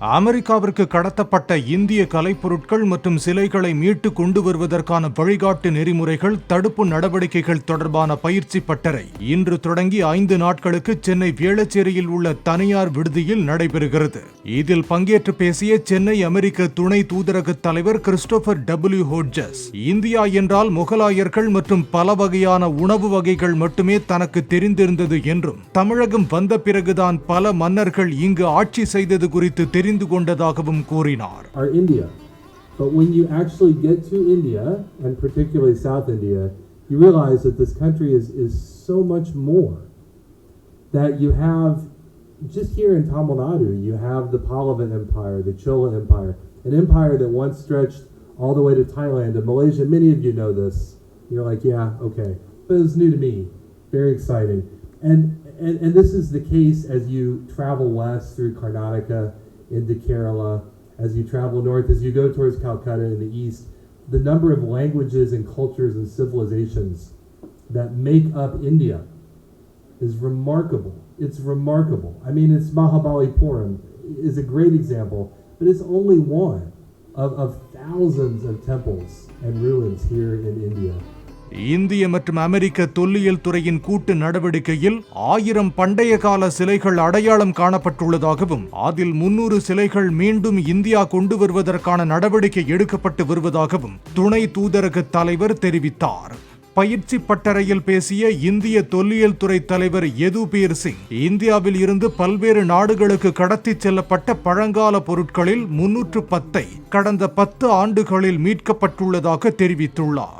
அமெரிக்காவிற்கு கடத்தப்பட்ட இந்திய கலைப்பொருட்கள் மற்றும் சிலைகளை மீட்டு கொண்டு வருவதற்கான வழிகாட்டு நெறிமுறைகள் தடுப்பு நடவடிக்கைகள் தொடர்பான பயிற்சி பட்டறை இன்று தொடங்கி ஐந்து நாட்களுக்கு சென்னை வேளச்சேரியில் உள்ள தனியார் விடுதியில் நடைபெறுகிறது. இதில் பங்கேற்று பேசிய சென்னை அமெரிக்க துணை தூதரக தலைவர் கிறிஸ்டோபர் டபிள்யூ ஹோட்ஜஸ் இந்தியா என்றால் முகலாயர்கள் மற்றும் பல வகையான உணவு வகைகள் மட்டுமே தனக்கு தெரிந்திருந்தது என்றும் தமிழகம் வந்த பிறகுதான் பல மன்னர்கள் இங்கு ஆட்சி செய்தது குறித்து தெரிந்து கொண்டதாகவும் கூறினார் are India. But when you actually get to India, and particularly South India, you realize that this country is, is so much more. That you have, just here in Tamil Nadu, you have the Pahlavan Empire, the Chola Empire, an empire that once stretched all the way to Thailand and Malaysia. Many of you know this. You're like, yeah, okay. But it's new to me. Very exciting. And, and, and this is the case as you travel west through Karnataka into Kerala, as you travel north, as you go towards Calcutta in the east, the number of languages and cultures and civilizations that make up India is remarkable. It's remarkable. I mean, it's Mahabalipuram is a great example, but it's only one of, of thousands of temples and ruins here in India. இந்திய மற்றும் அமெரிக்க தொல்லியல் துறையின் கூட்டு நடவடிக்கையில் ஆயிரம் பண்டைய கால சிலைகள் அடையாளம் காணப்பட்டுள்ளதாகவும் அதில் முன்னூறு சிலைகள் மீண்டும் இந்தியா கொண்டு வருவதற்கான நடவடிக்கை எடுக்கப்பட்டு வருவதாகவும் துணை தூதரக தலைவர் தெரிவித்தார். பயிற்சி பட்டறையில் பேசிய இந்திய தொல்லியல் துறை தலைவர் யதுபீர் சிங் இந்தியாவில் இருந்து பல்வேறு நாடுகளுக்கு கடத்தி செல்லப்பட்ட பழங்கால பொருட்களில் முன்னூற்று பத்தை கடந்த பத்து ஆண்டுகளில் மீட்கப்பட்டுள்ளதாக தெரிவித்துள்ளார்.